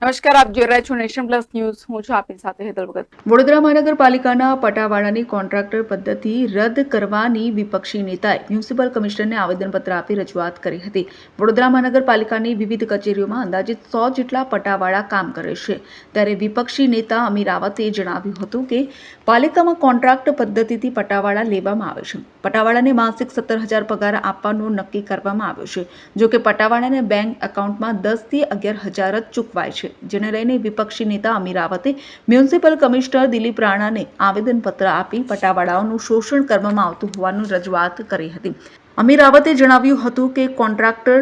નમસ્કાર, આપ જોઈ રહ્યા છો નેશન પ્લસ ન્યૂઝ. હું છું આપની સાથે હેતલ ભગત. વડોદરા મહાનગરપાલિકાના પટાવાળાની કોન્ટ્રાક્ટર પદ્ધતિ રદ કરવાની વિપક્ષી નેતાએ મ્યુનિસિપલ કમિશનરને આવેદનપત્ર આપી રજૂઆત કરી હતી. વડોદરા મહાનગરપાલિકાની વિવિધ કચેરીઓમાં અંદાજિત સો જેટલા પટાવાળા કામ કરે છે. ત્યારે વિપક્ષી નેતા અમીર રાવતે જણાવ્યું હતું કે, પાલિકામાં કોન્ટ્રાક્ટ પદ્ધતિથી પટાવાળા લેવામાં આવે છે. પટાવાળાને માસિક સત્તર હજાર પગાર આપવાનો નક્કી કરવામાં આવ્યો છે જો કે પટાવાળાને બેંક એકાઉન્ટમાં દસથી અગિયાર હજાર જ ચૂકવાય છે. જેને લઈને વિપક્ષી નેતા અમીર મ્યુનિસિપલ કમિશનર દિલીપ રાણાને આવેદનપત્ર આપી પટાવાળાઓનું શોષણ કરવામાં આવતું હોવાનું રજૂઆત કરી હતી. અમીર જણાવ્યું હતું કે કોન્ટ્રાક્ટર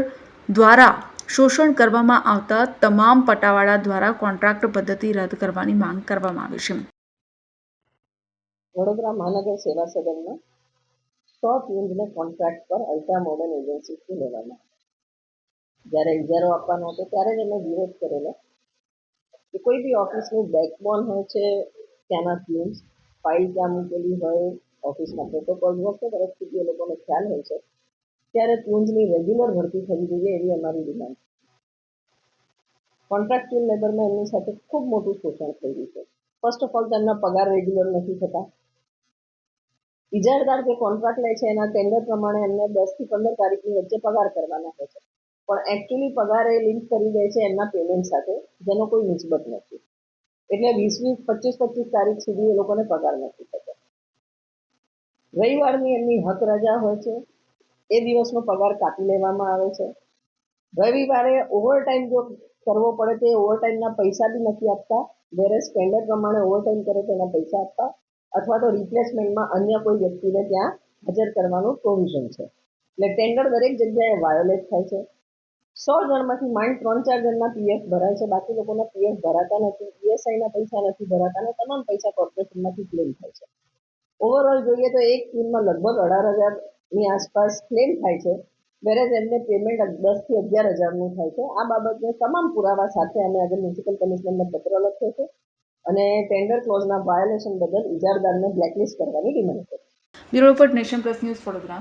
દ્વારા શોષણ કરવામાં આવતા તમામ પટાવાળા દ્વારા કોન્ટ્રાક્ટ પદ્ધતિ રદ કરવાની માંગ કરવામાં આવી છે. વડોદરા મહાનગર સેવા સદનમાં સ્ટોક યુનિટને કોન્ટ્રાક્ટ પર અલ્ટ્રા મોડર્ન એજન્સીથી લેવામાં જ્યારે ઇજારો આપવાનો હતો ત્યારે જ એમણે વિરોધ કરેલો. કે કોઈ બી ઓફિસનું બેકબોન હોય છે, ત્યાંના પ્યુન્સ ફાઇલ ત્યાં મૂકેલી હોય, ઓફિસના પ્રોટોકોલ વખતે તરફથી એ લોકોને ખ્યાલ હોય છે, ત્યારે પ્યુન્સની રેગ્યુલર ભરતી થવી જોઈએ એવી અમારી ડિમાન્ડ કોન્ટ્રાક્ચ્યુઅલ લેબરમાં એમની સાથે ખૂબ મોટું શોષણ થઈ રહ્યું છે. ફર્સ્ટ ઓફ ઓલ તેમના પગાર રેગ્યુલર નથી થતા. ઇજારદાર જે કોન્ટ્રાક્ટ લે છે, એના ટેન્ડર પ્રમાણે એમને દસથી પંદર તારીખની વચ્ચે પગાર કરવાના હોય છે. પણ એકચ્યુઅલી પગાર એ લિંક કરી દે છે એમના પેમેન્ટ સાથે, જેનો કોઈ નિસ્બત નથી. એટલે વીસ વીસ પચીસ પચીસ તારીખ સુધી એ લોકોને પગાર નથી થતો. રવિવારની એમની હક રજા હોય છે, એ દિવસનો પગાર કાપી લેવામાં આવે છે. રવિવારે ઓવરટાઈમ જો કરવો પડે તો એ ઓવરટાઈમના પૈસા બી નથી આપતા. જ્યારે સ્ટેન્ડર્ડ પ્રમાણે ઓવરટાઈમ કરે તો એના પૈસા આપતા. અથવા તો રિપ્લેસમેન્ટમાં અન્ય કોઈ વ્યક્તિને ત્યાં હાજર કરવાનું પ્રોવિઝન છે. એટલે ટેન્ડર દરેક જગ્યાએ વાયોલેટ થાય છે. સો જણમાંથી માંડ ત્રણ ચાર જણના પીએફ ભરાય છે. બાકી લોકોના પીએફ ભરાતા નથી. પીએસઆઈના પૈસા નથી ભરાતા અને તમામ પૈસા કોર્પોરેશનમાંથી ક્લેમ થાય છે. ઓવરઓલ જોઈએ તો એક સ્કીમમાં લગભગ અઢાર હજારની આસપાસ ક્લેમ થાય છે. વેરેજ એમને પેમેન્ટ દસથી અગિયાર હજારનું થાય છે. આ બાબતને તમામ પુરાવા સાથે અમે આજે મ્યુનિસિપલ કમિશનરને પત્ર લખ્યો છે અને ટેન્ડર ક્લોઝના વાયોલેશન બદલ ઇજારદારને બ્લેકલિસ્ટ કરવાની ડિમાન્ડ કરી bureau report nation plus news, Vadodara.